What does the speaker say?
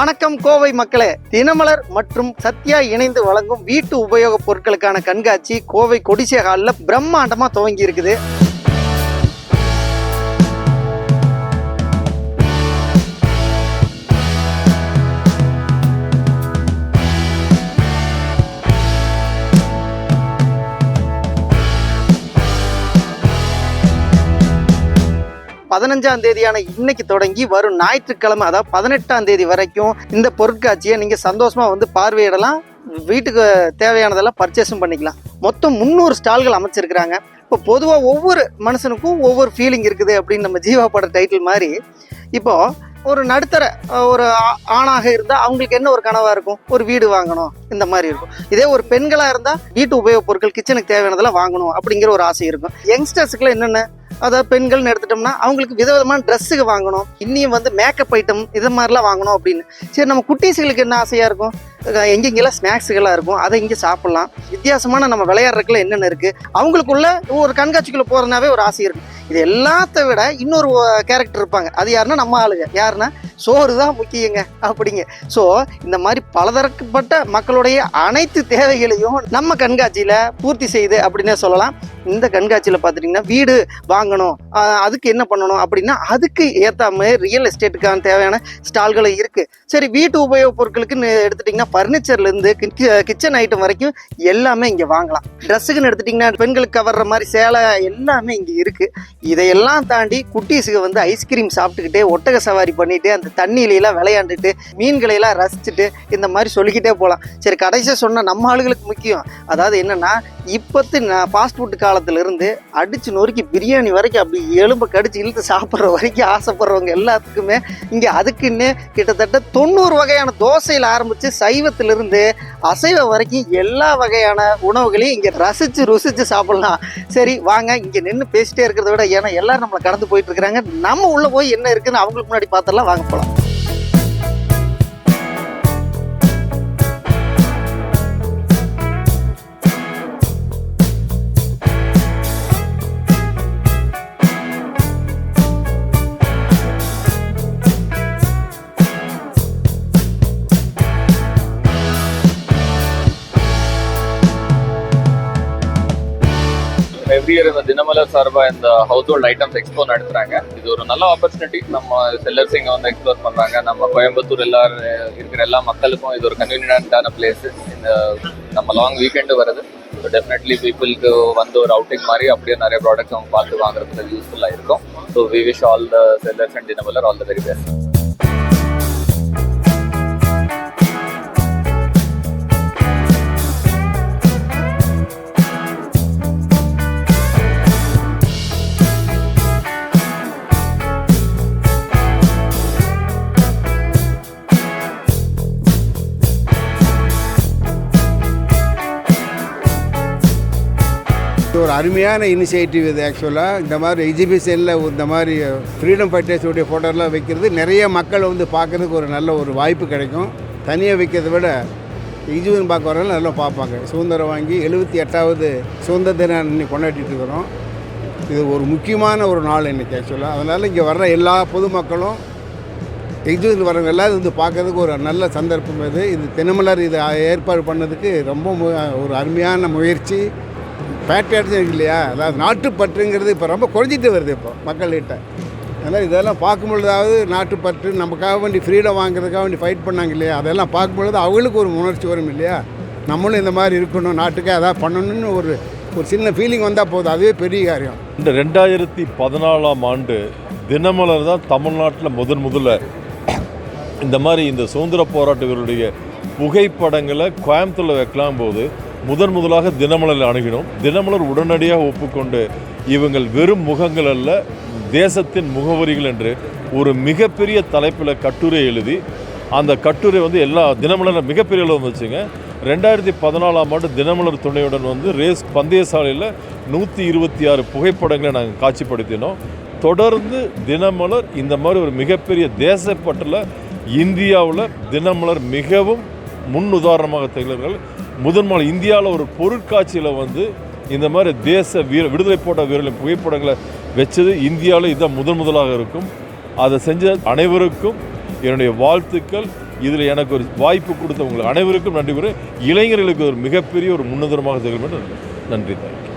வணக்கம் கோவை மக்களே. தினமலர் மற்றும் சத்யா இணைந்து வழங்கும் வீட்டு உபயோகப் பொருட்களுக்கான கண்காட்சி கோவை கொடிசே ஹாலில் பிரம்மாண்டமாக துவங்கி இருக்குது பதினஞ்சாம் தேதியான இன்னைக்கு தொடங்கி வரும் ஞாயிற்றுக்கிழமை அதாவது பதினெட்டாம் தேதி வரைக்கும் இந்த பொருட்காட்சியை நீங்க சந்தோஷமா வந்து பார்வையிடலாம். வீட்டுக்கு தேவையானதெல்லாம் பர்ச்சேஸும் பண்ணிக்கலாம். மொத்தம் முந்நூறு ஸ்டால்கள் அமைச்சிருக்கிறாங்க. இப்போ பொதுவாக ஒவ்வொரு மனுஷனுக்கும் ஒவ்வொரு ஃபீலிங் இருக்குது அப்படின்னு நம்ம ஜீவா பட டைட்டில் மாதிரி. இப்போ ஒரு நடுத்தர ஒரு ஆணாக இருந்தால் அவங்களுக்கு என்ன ஒரு கனவாக இருக்கும்? ஒரு வீடு வாங்கணும். இந்த மாதிரி இருக்கும். இதே ஒரு பெண்களாக இருந்தால் வீட்டு உபயோகப் பொருட்கள் கிச்சனுக்கு தேவையானதெல்லாம் வாங்கணும் அப்படிங்கிற ஒரு ஆசை இருக்கும். யங்ஸ்டர்ஸுக்குலாம் என்னென்ன அதாவது பெண்கள்னு எடுத்துட்டோம்னா அவங்களுக்கு விதவிதமான ட்ரெஸ்ஸுக்கு வாங்கணும். இன்னியும் வந்து மேக்கப் ஐட்டம் இது மாதிரிலாம் வாங்கணும் அப்படின்னு. சரி நம்ம குட்டீஸுகளுக்கு என்ன ஆசையாக இருக்கும்? எங்கெங்கெல்லாம் ஸ்நாக்ஸுகளாக இருக்கும்? அதை இங்கே சாப்பிட்லாம். வித்தியாசமான நம்ம விளையாடுறதுக்குள்ள என்னென்ன இருக்குது அவங்களுக்குள்ள ஒரு கண்காட்சிக்குள்ளே போகிறனாவே ஒரு ஆசை இருக்கும் இது எல்லாத்த விட இன்னொரு கேரக்டர் இருப்பாங்க. அது யாருன்னா நம்ம ஆளுங்க. யாருன்னா சோறு தான் முக்கியங்க அப்படிங்க. ஸோ இந்த மாதிரி பலதரப்பட்ட மக்களுடைய அனைத்து தேவைகளையும் நம்ம கண்காட்சியில் பூர்த்தி செய்யுது அப்படின்னே சொல்லலாம். இந்த கண்காட்சியில் பார்த்துட்டிங்கன்னா வீடு வாங்கணும் அதுக்கு என்ன பண்ணணும் அப்படின்னா அதுக்கு ஏற்ற மாதிரி ரியல் எஸ்டேட்டுக்கான தேவையான ஸ்டால்களும் இருக்குது சரி வீட்டு உபயோகப் பொருட்களுக்குன்னு எடுத்துட்டிங்கன்னா ஃபர்னிச்சர்லேருந்து கிச்சன் ஐட்டம் வரைக்கும் எல்லாமே இங்கே வாங்கலாம். ட்ரெஸ்ஸுக்குன்னு எடுத்துட்டிங்கன்னா பெண்களுக்கு கவர்ற மாதிரி சேலை எல்லாமே இங்கே இருக்குது இதையெல்லாம் தாண்டி குட்டீஸுக்கு வந்து ஐஸ்கிரீம் சாப்பிட்டுக்கிட்டே ஒட்டக சவாரி பண்ணிட்டு அந்த தண்ணியிலையெல்லாம் விளையாண்டுட்டு மீன்களையெல்லாம் ரசிச்சுட்டு இந்த மாதிரி சொல்லிக்கிட்டே போகலாம் சரி கடைசியாக சொன்ன நம்ம ஆளுகளுக்கு முக்கியம். அதாவது என்னென்னா இப்போத்து நான் ஃபாஸ்ட் ஃபுட்டு காலத்திலிருந்து அடித்து நொறுக்கி பிரியாணி வரைக்கும் அப்படி எலும்பை கடிச்சு இழுத்து சாப்பிட்ற வரைக்கும் ஆசைப்படுறவங்க எல்லாத்துக்குமே இங்கே அதுக்குன்னு கிட்டத்தட்ட தொண்ணூறு வகையான தோசையில் ஆரம்பித்து சைவத்திலிருந்து அசைவ வரைக்கும் எல்லா வகையான உணவுகளையும் இங்கே ரசித்து ருசித்து சாப்பிட்லாம். சரி வாங்க இங்கே நின்று பேசிட்டே இருக்கிறத விட ஏன்னா எல்லோரும் நம்மளை கடந்து போயிட்டு இருக்கிறாங்க. நம்ம உள்ளே போய் என்ன இருக்குன்னு அவங்களுக்கு முன்னாடி பார்த்தெல்லாம் வாங்க போகலாம் எவ்ரி இயர் இந்த தினமலர் சார்பா இந்த ஹவுஸ் ஹோல்ட் ஐட்டம்ஸ் எக்ஸ்போ நடத்துறாங்க. இது ஒரு நல்ல ஆப்பர்ச்சுனிட்டி நம்ம செல்லர்ஸ் இங்க வந்து எக்ஸ்ப்ளோர் பண்றாங்க. நம்ம கோயம்புத்தூர் எல்லாரும் இருக்கிற எல்லா மக்களுக்கும் இது ஒரு கன்வீனியன்டான பிளேஸ் இந்த நம்ம லாங் வீக்கெண்டு வருது ஸோ டெஃபினெட்லி பீப்புளுக்கு வந்து ஒரு அவுட்டிங் மாதிரி அப்படியே நிறைய ப்ராடக்ட்ஸ் அவங்க பார்த்து வாங்குறதுக்கு யூஸ்ஃபுல்லாக இருக்கும். So we wish all the sellers and Dinamalar all the very best இது ஒரு அருமையான இனிஷியேட்டிவ் இது ஆக்சுவலாக இந்த மாதிரி எக்ஸிபிஷனில் இந்த மாதிரி ஃப்ரீடம் ஃபைட்டர்ஸுடைய ஃபோட்டோலாம் வைக்கிறது நிறைய மக்கள் வந்து பார்க்கறதுக்கு ஒரு நல்ல ஒரு வாய்ப்பு கிடைக்கும். தனியாக வைக்கிறத விட எக்ஸிபிஷன் பார்க்க வரவங்க நல்லா பார்ப்பாங்க. சுதந்திரம் வாங்கி எழுபத்தி எட்டாவது சுதந்திர தினம் இன்னைக்கு கொண்டாடிட்டு இருக்கிறோம். இது ஒரு முக்கியமான ஒரு நாள் இன்றைக்கி ஆக்சுவலாக அதனால் இங்கே வர்ற எல்லா பொதுமக்களும் எக்ஸிபிஷன் வரவங்க எல்லாம் வந்து பார்க்கறதுக்கு ஒரு நல்ல சந்தர்ப்பம் இது. இது தினமலர் இது ஏற்பாடு பண்ணதுக்கு ரொம்ப மு- ஒரு அருமையான முயற்சி. பேட்ரியாட்ஸ் இருக்கு இல்லையா? அதாவது நாட்டுப்பற்றுங்கிறது இப்போ ரொம்ப குறைஞ்சிட்டு வருது இப்போ மக்கள்கிட்ட. அதனால் இதெல்லாம் பார்க்கும்பொழுதாவது நாட்டுப்பற்று நமக்காக வேண்டி ஃப்ரீடம் வாங்குறதுக்காக வேண்டி ஃபைட் பண்ணாங்க இல்லையா? அதெல்லாம் பார்க்கும்பொழுது அவங்களுக்கு ஒரு உணர்ச்சி வரும் இல்லையா? நம்மளும் இந்த மாதிரி இருக்கணும் நாட்டுக்கே அதான் பண்ணணும்னு ஒரு ஒரு சின்ன ஃபீலிங் வந்தால் போதும். அதுவே பெரிய காரியம். இந்த ரெண்டாயிரத்தி பதினாலாம் ஆண்டு தினமலர் தான் தமிழ்நாட்டில் முதன் முதல்ல இந்த மாதிரி இந்த சுதந்திர போராட்ட வீரருடைய புகைப்படங்களை கோயம்புத்தூரில் வைக்கலாம் போது முதன் முதலாக தினமலரை அணுகினோம். தினமலர் உடனடியாக ஒப்புக்கொண்டு இவங்கள் வெறும் முகங்கள் அல்ல தேசத்தின் முகவரிகள் என்று ஒரு மிகப்பெரிய தலைப்பில் கட்டுரை எழுதி அந்த கட்டுரை வந்து எல்லா தினமலர் மிகப்பெரிய அளவு வந்துச்சுங்க. ரெண்டாயிரத்தி பதினாலாம் ஆண்டு தினமலர் துணையுடன் வந்து ரேஸ் பந்தய சாலையில் நூற்றி இருபத்தி ஆறு புகைப்படங்களை நாங்கள் காட்சிப்படுத்தினோம். தொடர்ந்து தினமலர் இந்த மாதிரி ஒரு மிகப்பெரிய தேசப்பட்டில் இந்தியாவில் தினமலர் மிகவும் முன் உதாரணமாக திகழ்கிறார்கள். முதன்முறை இந்தியாவில் ஒரு பொருட்காட்சியில் வந்து இந்த மாதிரி தேச வீர விடுதலை போட்ட வீரர்களின் புகைப்படங்களை வச்சது இந்தியாவில் இதுதான் முதன் முதலாக இருக்கும். அதை செஞ்ச அனைவருக்கும் என்னுடைய வாழ்த்துக்கள். இதில் எனக்கு ஒரு வாய்ப்பு கொடுத்த உங்களுக்கு அனைவருக்கும் நன்றி கூறி இளைஞர்களுக்கு ஒரு மிகப்பெரிய ஒரு முன்னுதரமாக திகழும் நன்றி தேங்க்யூ